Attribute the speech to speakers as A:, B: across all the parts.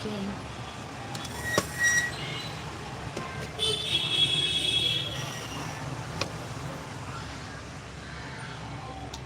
A: Okay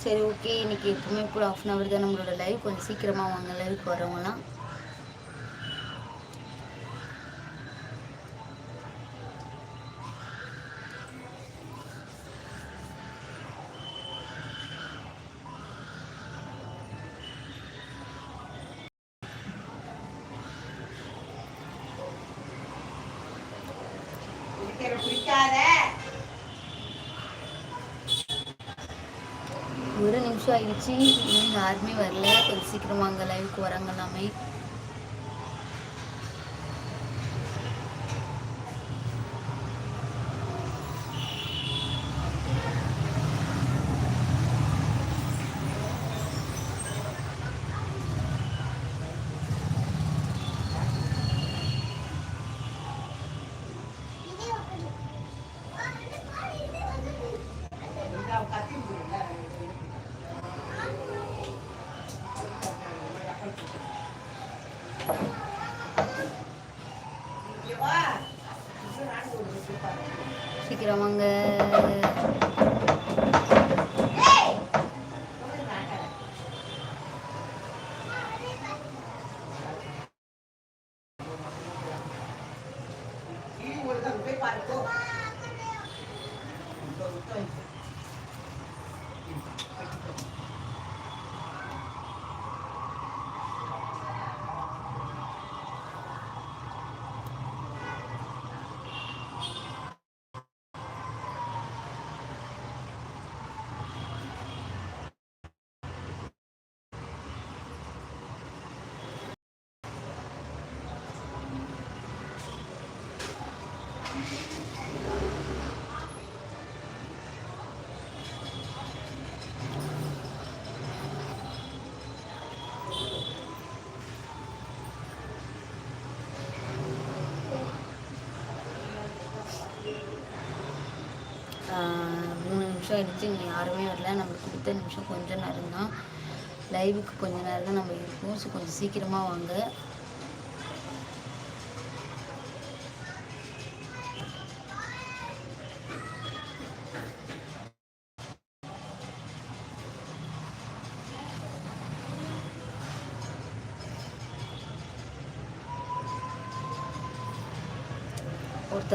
A: சரி okay இன்னைக்கு எப்பவுமே கூட ஆஃப் அன் அவர் தான் நம்மளோட லைவ் கொஞ்சம் சீக்கிரமாக வாங்க லைவுக்கு வரவங்களாம் ஒரு நிமிஷம் ஆயிடுச்சு. இன்னும் யாருமே வரல. கொஞ்சம் சீக்கிரமாக அங்கே லைவுக்கு வராங்க எல்லாமே. சீக்கிரம் நிமிஷம் ஆயிடுச்சு இங்கே யாருமே வரல. நம்மளுக்கு கொடுத்த நிமிஷம் கொஞ்சம் நேரம் தான் லைவுக்கு கொஞ்ச நேரம் தான் நம்ம இருப்போம் ஸோ கொஞ்சம் சீக்கிரமாக வாங்க.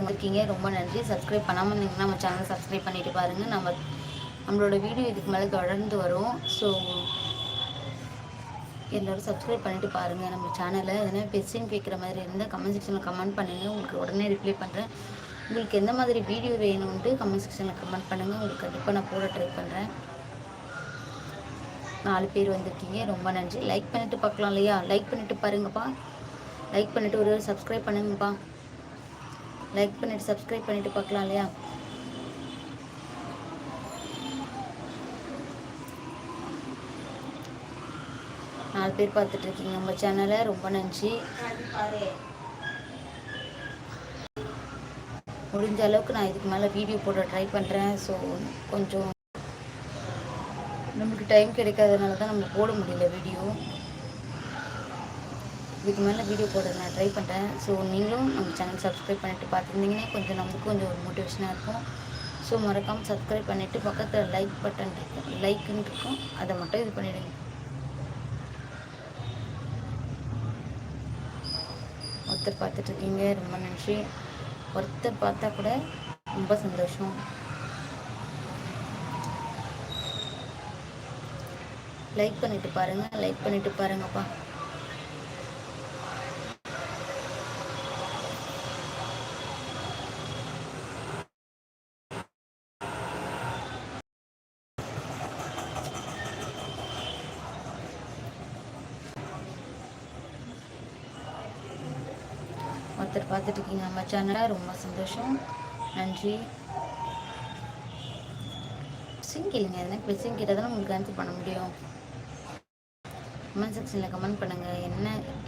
A: ஒருத்தவங்க இருக்கீங்க ரொம்ப நன்றி. சப்ஸ்கிரைப் பண்ணாமல் இருந்தீங்கன்னா நம்ம சேனல் சப்ஸ்கிரைப் பண்ணிட்டு பாருங்கள் நம்ம நம்மளோட வீடியோ இதுக்கு மேலே தொடர்ந்து வரும். ஸோ எல்லோரும் சப்ஸ்கிரைப் பண்ணிவிட்டு பாருங்கள் நம்ம சேனலை எதனா கொஸ்டின் கேட்குற மாதிரி இருந்தால் கமெண்ட் செக்ஷனில் கமெண்ட் பண்ணுங்கள் உங்களுக்கு உடனே ரிப்ளை பண்ணுறேன் உங்களுக்கு எந்த மாதிரி வீடியோ வேணும்ன்ட்டு கமெண்ட் செக்ஷனில் கமெண்ட் பண்ணுங்கள் உங்களுக்கு கண்டிப்பாக நான் போட ட்ரை பண்ணுறேன் நாலு பேர் வந்திருக்கீங்க. ரொம்ப நன்றி. லைக் பண்ணிவிட்டு பார்க்கலாம் இல்லையா? லைக் பண்ணிவிட்டு பாருங்கப்பா. லைக் பண்ணிவிட்டு ஒரு சப்ஸ்கிரைப் பண்ணுங்கப்பா. லைக் பண்ணிவிட்டு சப்ஸ்கிரைப் பண்ணிட்டு பார்க்கலாம் இல்லையா? நாலு பேர் பார்த்துட்டு இருக்கீங்க. நம்ம சேனலை ரொம்ப நன்றி. முடிஞ்ச அளவுக்கு நான் இதுக்கு மேலே வீடியோ போட ட்ரை பண்ணுறேன் ஸோ கொஞ்சம் நம்மளுக்கு டைம் கிடைக்காதனால தான் நம்ம போட முடியல வீடியோ இதுக்கு மேலே வீடியோ போட நான் ட்ரை பண்ணுறேன் ஸோ நீங்களும் நம்ம சேனல் சப்ஸ்கிரைப் பண்ணிட்டு பார்த்துருந்தீங்கன்னா கொஞ்சம் நமக்கு கொஞ்சம் ஒரு மோட்டிவேஷனாக இருக்கும். ஸோ மறக்காமல் சப்ஸ்கிரைப் பண்ணிவிட்டு பக்கத்தில் லைக் பட்டன் இருக்கும் லைக்குன்னு இருக்கும். அதை மட்டும் இது பண்ணிவிடுங்க ஒருத்தர் பார்த்துட்ருக்கீங்க ரொம்ப நன்றி. ஒருத்தர் பார்த்தா கூட ரொம்ப சந்தோஷம். லைக் பண்ணிட்டு பாருங்க. லைக் பண்ணிட்டு பாருங்கப்பா. பார்த்துட்ருக்கீங்க நம்ம சேனலை ரொம்ப சந்தோஷம். நன்றி. கொஸ்டின் கேளுங்க. எதனா கொஸ்டின் கேட்டால் தான் உங்களுக்கு ஆன்சர் பண்ண முடியும். கமெண்ட் செக்ஷனில் கமெண்ட் பண்ணுங்கள் என்ன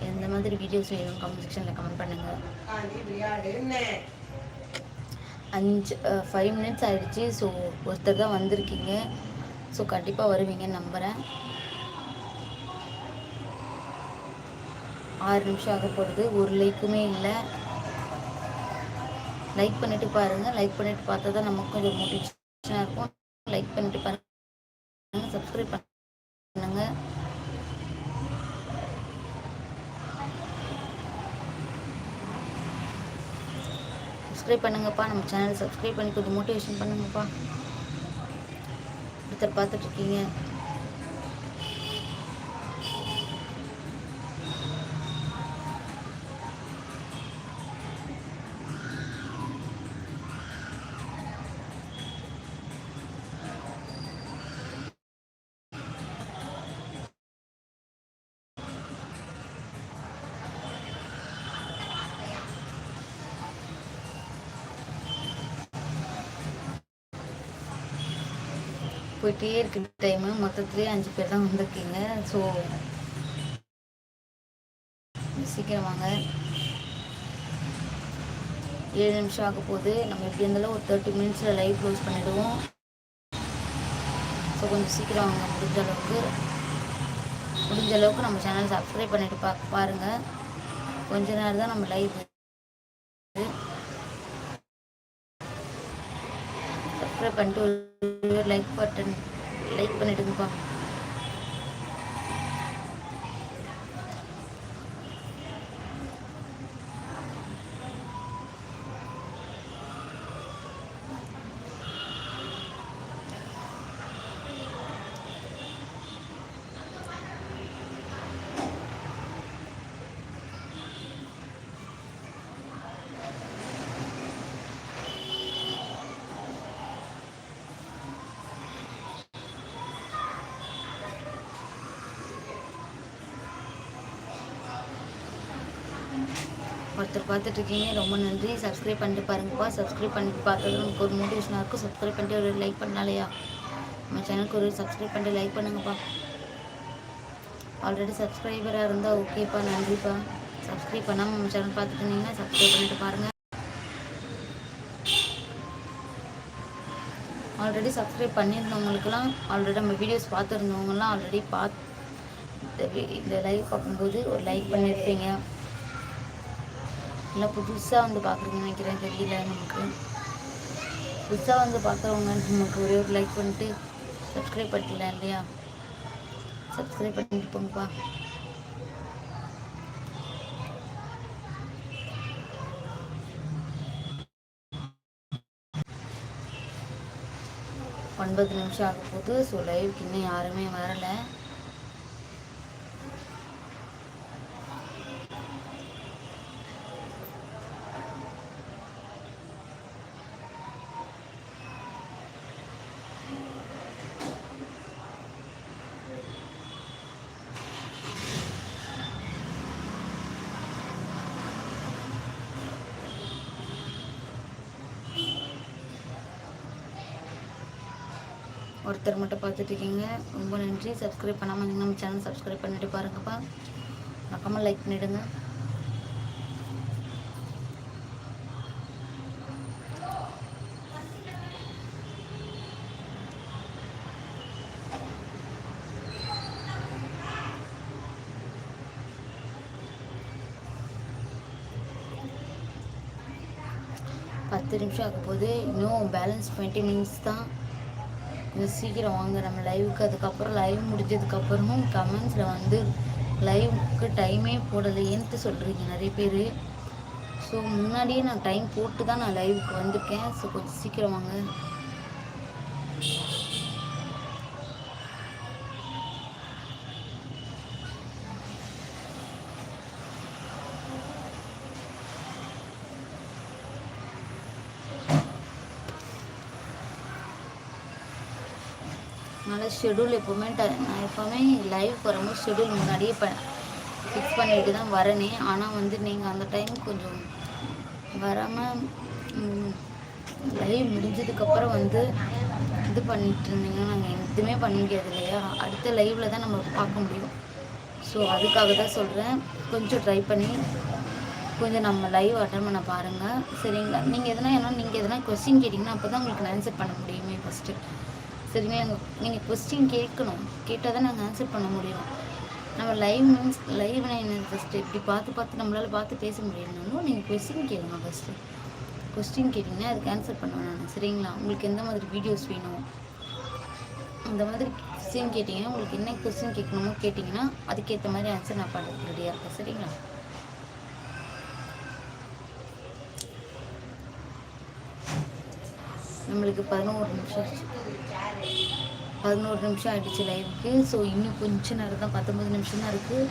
A: எந்த மாதிரி வீடியோஸ் வேணும்? கமெண்ட் செக்ஷனில் கமெண்ட் பண்ணுங்கள் அஞ்சு ஃபைவ் மினிட்ஸ் ஆகிடுச்சு ஸோ ஒருத்தர் தான் வந்திருக்கீங்க. ஸோ கண்டிப்பாக வருவீங்கன்னு நம்புகிறேன் ஆறு நிமிஷம் ஆக போகிறது ஒரு லைக்குமே இல்லை. லைக் பண்ணிவிட்டு பாருங்கள் லைக் பண்ணிவிட்டு பார்த்தா தான் நமக்கு கொஞ்சம் மோட்டிவேஷனாக இருக்கும். லைக் பண்ணிவிட்டு பாருங்கள் சப்ஸ்கிரைப் பண்ணுங்கள் சப்ஸ்கிரைப் பண்ணுங்கப்பா. நம்ம சேனலை சப்ஸ்கிரைப் பண்ணி கொஞ்சம் மோட்டிவேஷன் பண்ணுங்கப்பா. ஒருத்தர் பார்த்துட்ருக்கீங்க போயிட்டே இருக்கு டைமு மொத்தத்துலேயே அஞ்சு பேர் தான் வந்திருக்கீங்க. ஸோ சீக்கிரம் வாங்க. ஏழு நிமிஷம் ஆக போகுது. நம்ம எப்படி இருந்தாலும் ஒரு தேர்ட்டி மினிட்ஸில் லைவ் க்ளோஸ் பண்ணிவிடுவோம் ஸோ கொஞ்சம் சீக்கிரம் வாங்க. முடிஞ்ச அளவுக்கு. முடிஞ்ச அளவுக்கு நம்ம சேனல் சப்ஸ்கிரைப் பண்ணிவிட்டு பா பாருங்கள் கொஞ்ச நேரம் தான் நம்ம லைவ் சப்ஸ்கிரைப் பண்ணிட்டு ஒரு லைக் பட்டன் லைக் பண்ணிடுங்கப்பா ஒருத்தர் பார்த்துட்ருக்கீங்க ரொம்ப நன்றி. சப்ஸ்கிரைப் பண்ணிட்டு பாருங்கப்பா. சப்ஸ்கிரைப் பண்ணிட்டு பார்த்தது நமக்கு ஒரு மோட்டிவேஷனாக இருக்கும் சப்ஸ்கிரைப் பண்ணிட்டு ஒரு லைக் பண்ணாலையா? நம்ம சேனலுக்கு ஒரு சப்ஸ்கிரைப் பண்ணிட்டு லைக் பண்ணுங்கப்பா. ஆல்ரெடி சப்ஸ்கிரைபராக இருந்தால் ஓகேப்பா நன்றிப்பா. சப்ஸ்கிரைப் பண்ணாமல் நம்ம சேனல் பார்த்துட்டு இருந்தீங்கன்னா சப்ஸ்கிரைப் பண்ணிட்டு பாருங்கள் ஆல்ரெடி சப்ஸ்கிரைப் பண்ணியிருந்தவங்களுக்குலாம் ஆல்ரெடி நம்ம வீடியோஸ் பார்த்துருந்தவங்கலாம் ஆல்ரெடி பார்த்து இந்த லைவ் பார்க்கும்போது ஒரு லைக் பண்ணியிருப்பீங்க. இல்லை புதுசாக வந்து பார்க்குறீங்கன்னு நினைக்கிறேன். தெரியல நமக்கு. புதுசாக வந்து பார்க்குறவங்க நமக்கு ஒரே ஒரு லைக் பண்ணிட்டு சப்ஸ்கிரைப் பண்ணல இல்லையா? சப்ஸ்கிரைப் பண்ணிட்டு போங்கப்பா. ஒன்பது நிமிஷம் ஆக போது ஸோ லைவ்க்கு இன்னும் யாருமே வரலை. ஒருத்தர் மட்டும் பார்த்துட்ருக்கீங்க. ரொம்ப நன்றி. சப்ஸ்கிரைப் பண்ணாமல் நம்ம சேனல் சப்ஸ்கிரைப் பண்ணிட்டு பாருங்கப்பா. மறக்காமல் லைக் பண்ணிவிடுங்க பத்து நிமிஷம் ஆகும் போது இன்னும் பேலன்ஸ் டுவெண்ட்டி மினிட்ஸ் தான். கொஞ்சம் சீக்கிரம் வாங்க. நம்ம லைவுக்கு அதுக்கப்புறம் லைவ் முடிஞ்சதுக்கப்புறமும் கமெண்ட்ஸில் வந்து லைவுக்கு டைமே போடலையேன்ட்டு சொல்கிறீங்க நிறைய பேர். ஸோ முன்னாடியே நான் டைம் போட்டு தான் நான் லைவுக்கு வந்திருக்கேன். ஸோ கொஞ்சம் சீக்கிரம் வாங்க. அதனால் ஷெடியூல் எப்போவுமே நான் எப்போவுமே லைவ் வரும்போது ஷெடியூல் முன்னாடியே ப ஃபிக்ஸ் பண்ணிட்டு தான் வரனே. ஆனால் வந்து நீங்கள் அந்த டைம் கொஞ்சம் வராமல் லைவ் முடிஞ்சதுக்கப்புறம் வந்து இது பண்ணிட்டு இருந்தீங்கன்னா நாங்கள் எதுவுமே பண்ண முடியாது இல்லையா? அடுத்த லைவில் தான் நம்ம பார்க்க முடியும். ஸோ அதுக்காக தான் சொல்கிறேன் கொஞ்சம் ட்ரை பண்ணி கொஞ்சம் நம்ம லைவ் அட்டன் பண்ண பாருங்கள் சரிங்களா? நீங்கள் எதனா ஏன்னா நீங்கள் எதனா கொஸ்டின் கேட்டிங்கன்னா அப்போ தான் உங்களுக்கு ஆன்சர் பண்ண முடியுமே ஃபஸ்ட்டு சரிங்களா நீங்கள் கொஸ்டின் கேட்கணும். கேட்டால் தான் நாங்கள் ஆன்சர் பண்ண முடியும். நம்ம லைவ் மீன்ஸ் லைவ் என்ன ஃபஸ்ட்டு இப்படி பார்த்து பார்த்து நம்மளால் பார்த்து பேச முடியலனாலும் நீங்கள் கொஸ்டின் கேளுங்க ஃபஸ்ட்டு கொஸ்டின் கேட்டிங்கன்னா அதுக்கு ஆன்சர் பண்ணுவேன் நான். சரிங்களா? உங்களுக்கு எந்த மாதிரி வீடியோஸ் வேணும்? இந்த மாதிரி கொஸ்டின் கேட்டிங்கன்னா உங்களுக்கு என்ன கொஸ்டின் கேட்கணுமோ கேட்டிங்கன்னா அதுக்கேற்ற மாதிரி ஆன்சர் நான் பண்ணுறது ரெடியாக இருக்கேன் சரிங்களா? நம்மளுக்கு பதினோரு நிமிஷம் பதினோரு நிமிஷம் ஆகிடுச்சு லைவுக்கு ஸோ இன்னும் கொஞ்சம் நேரம் தான் பத்தொம்பது நிமிஷம் தான் இருக்குது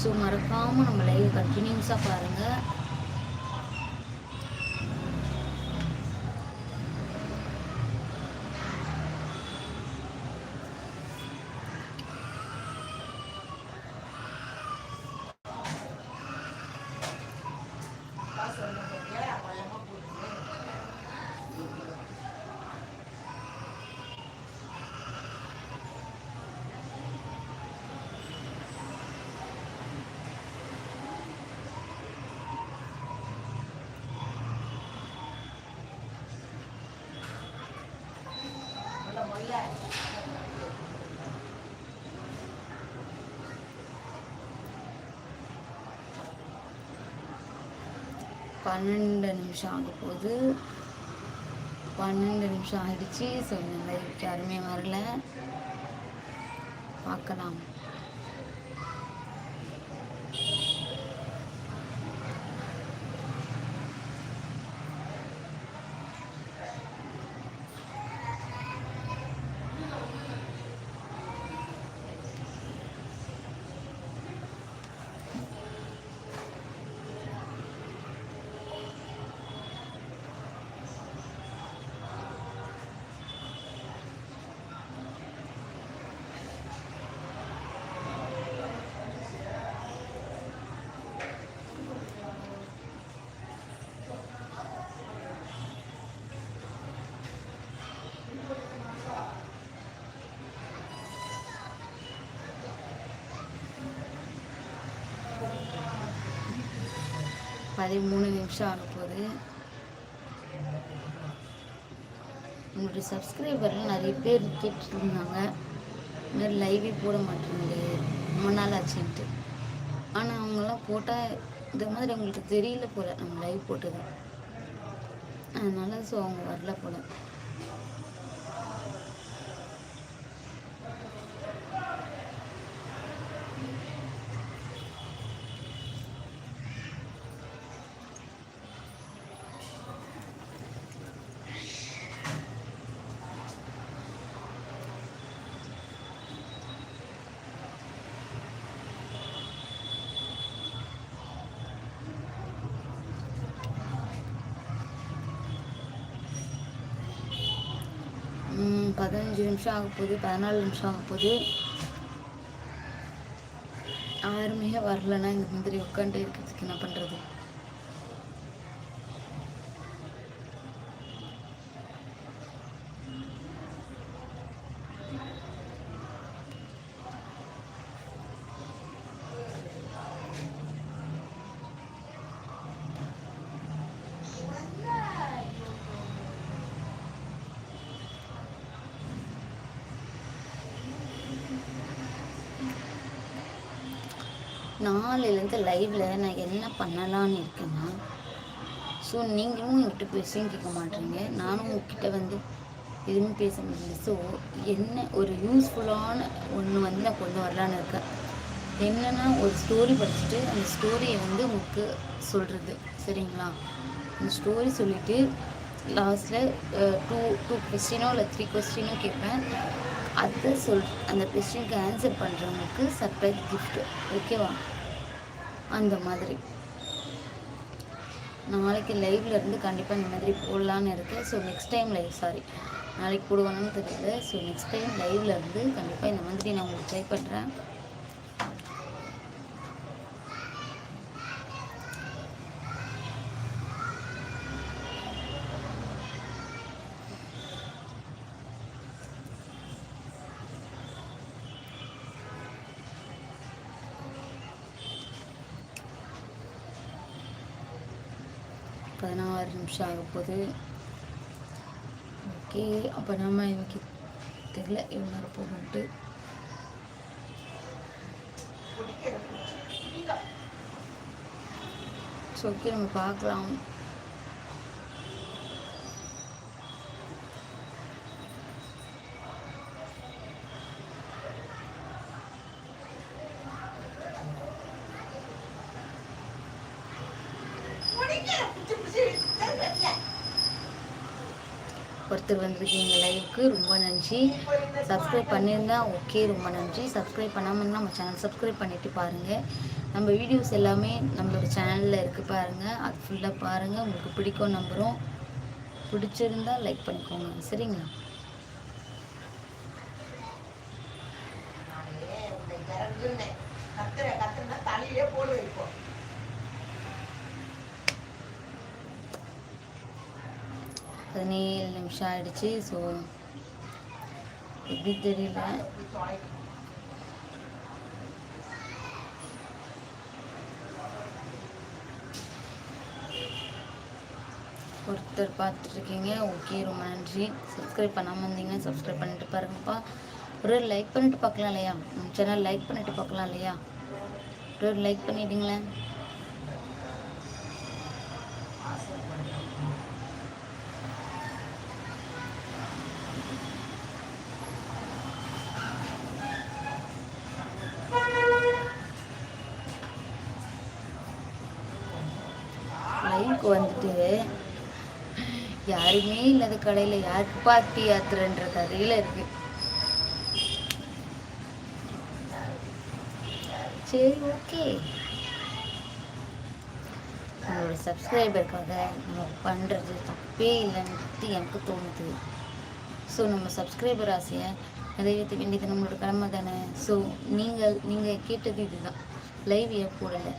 A: ஸோ மறக்காமல் நம்ம லைவ் கண்டினியூஸாக பாருங்கள் பன்னெண்டு நிமிஷம் ஆக போகுது. பன்னெண்டு நிமிஷம் ஆகிடுச்சு ஸோ இந்த லைவுக்கு யாருமே வரல. பார்க்கலாம். பதிமூணு நிமிஷம் ஆக போகுது உங்களுடைய சப்ஸ்கிரைபர்லாம் நிறைய பேர் கேட்டுருந்தாங்க. இந்த மாதிரி லைவே போட மாட்டேங்குது ரொம்ப நாள் ஆச்சுன்ட்டு. ஆனால் அவங்கெல்லாம் போட்டால் இந்த மாதிரி அவங்களுக்கு தெரியல போல் நம்ம லைவ் போட்டது. அதனால் ஸோ அவங்க வரல போல். பதினஞ்சு நிமிஷம் ஆக போகுது பதினாலு நிமிஷம் ஆக போகுது. யாருமே வரலன்னா இந்த மாதிரி உட்காந்து இருக்கிறதுக்கு என்ன பண்ணுறது நாளையிலேருந்து லைவில் நான் என்ன பண்ணலான்னு இருக்கேன்னா ஸோ நீங்களும் என்கிட்ட பேசியும் கேட்க மாட்டீங்க. நானும் உங்ககிட்ட வந்து எதுவுமே பேச முடியல. ஸோ என்ன ஒரு யூஸ்ஃபுல்லான ஒன்று வந்து நான் கொண்டு வரலான்னு இருக்கேன். என்னென்னா ஒரு ஸ்டோரி படிச்சுட்டு அந்த ஸ்டோரியை வந்து உங்களுக்கு சொல்கிறது சரிங்களா? அந்த ஸ்டோரி சொல்லிவிட்டு லாஸ்ட்டில் டூ டூ கொஸ்டினோ இல்லை த்ரீ கொஸ்டினோ கேட்பேன். அதை சொல் அந்த கொஸ்டினுக்கு ஆன்சர் பண்ணுறவங்களுக்கு சர்ப்ரைஸ் கிஃப்ட்டு ஓகேவா அந்த மாதிரி. நாளைக்கு லைவ்லேருந்து கண்டிப்பாக இந்த மாதிரி போடலான்னு இருக்கேன். So next time live sorry நாளைக்கு போடுவானு தெரியல. ஸோ நெக்ஸ்ட் டைம் லைவ்லேருந்து கண்டிப்பாக இந்த மாதிரி நான் உங்களுக்கு ட்ரை பண்ணுறேன் பதினாறு நிமிஷம் ஆக போகுது. ஓகே அப்போ நம்ம எனக்கு தெரியல எவ்வளோ நேரம் போகணுன்ட்டு ஸோ ஓகே நம்ம பார்க்கலாம். ஒருத்தர் வந்திருக்கீங்க லைவுக்கு ரொம்ப நன்றி. சப்ஸ்கிரைப் பண்ணியிருந்தா ஓகே ரொம்ப நன்றி. சப்ஸ்கிரைப் பண்ணாமல் நம்ம சேனல் சப்ஸ்கிரைப் பண்ணிவிட்டு பாருங்கள் நம்ம வீடியோஸ் எல்லாமே நம்மளோட சேனலில் இருக்குது பாருங்கள் அது ஃபுல்லாக பாருங்கள் உங்களுக்கு பிடிக்கும் நம்புகிறோம் பிடிச்சிருந்தா லைக் பண்ணிக்கோங்க. சரிங்களா?
B: கத்துற
A: பதினேழு நிமிஷம் ஆயிடுச்சு ஸோ எப்படி தெரியல. ஒருத்தர் பார்த்துட்ருக்கீங்க ஓகே ரொம்ப நன்றி. சப்ஸ்கிரைப் பண்ணாமல் இருந்தீங்கன்னா சப்ஸ்கிரைப் பண்ணிட்டு பாருங்கப்பா. ஒரு லைக் பண்ணிட்டு பார்க்கலாம் இல்லையா? சேனல் லைக் பண்ணிட்டு பார்க்கலாம் இல்லையா? ஒரு லைக் பண்ணிட்டீங்களேன் யாருமே இல்லாத கடையில் யாருக்கு பார்ட்டி யாத்திரைன்ற கதையில் இருக்கு சரி ஓகே. நம்மளோட சப்ஸ்கிரைபருக்காக நம்ம பண்ணுறது தப்பே இல்லைன்ட்டு எனக்கு தோணுது. ஸோ நம்ம சப்ஸ்கிரைபர் ஆசையை நிறைவேற்ற வேண்டியது நம்மளோட கடமை தானே? ஸோ நீங்கள் நீங்கள் கேட்டது இதுதான். லைவ் ஏன் போடலை.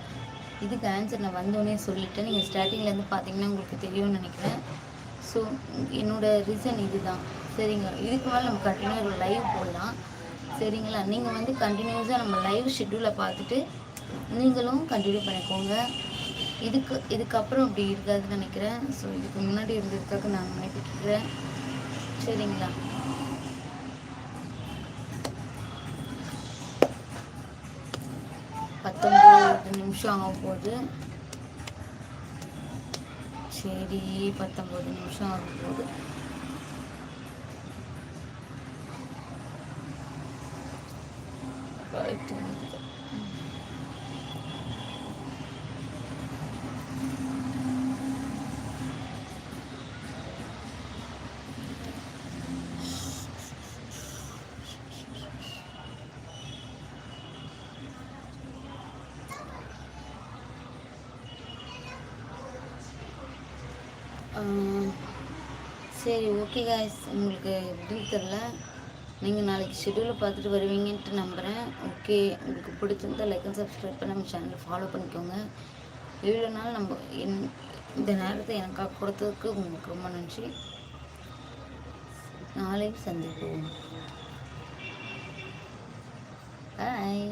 A: இதுக்கு ஆன்சர் நான் வந்தோடனே சொல்லிட்டேன். நீங்கள் ஸ்டார்டிங்லேருந்து பார்த்தீங்கன்னா உங்களுக்கு தெரியும்னு நினைக்கிறேன். ஸோ என்னோட ரீசன் இதுதான். சரிங்க. இதுக்கு மேலே நம்ம கண்டினியூ லைவ் போடலாம். சரிங்களா? நீங்கள் வந்து கண்டினியூஸாக நம்ம லைவ் ஷெட்யூலை பார்த்துட்டு நீங்களும் கண்டினியூ பண்ணிக்கோங்க. இதுக்கு இதுக்கப்புறம் அப்படி இருக்காதுன்னு நினைக்கிறேன். ஸோ இதுக்கு முன்னாடி இருந்ததுக்காக நான் நினைப்பிக்கிறேன் சரிங்களா? பத்தொம்பது நிமிஷம் ஆக போகுது சரி பத்தொம்பது நிமிஷம் ஆகும்போது. சரி ஓகே காய்ஸ் உங்களுக்கு எப்படின்னு தெரில? நீங்கள் நாளைக்கு ஷெடியூலை பார்த்துட்டு வருவீங்கன்ட்டு நம்புகிறேன் ஓகே உங்களுக்கு பிடிச்சிருந்தா லைக் அண்ட் சப்ஸ்கிரைப் பண்ணி நம்ம சேனலை ஃபாலோ பண்ணிக்கோங்க. எவ்வளோ நாள் நம்ம என் இந்த நேரத்தை எனக்காக கொடுத்ததுக்கு உங்களுக்கு ரொம்ப நன்றி. நாளைக்கு சந்திப்போம். பாய்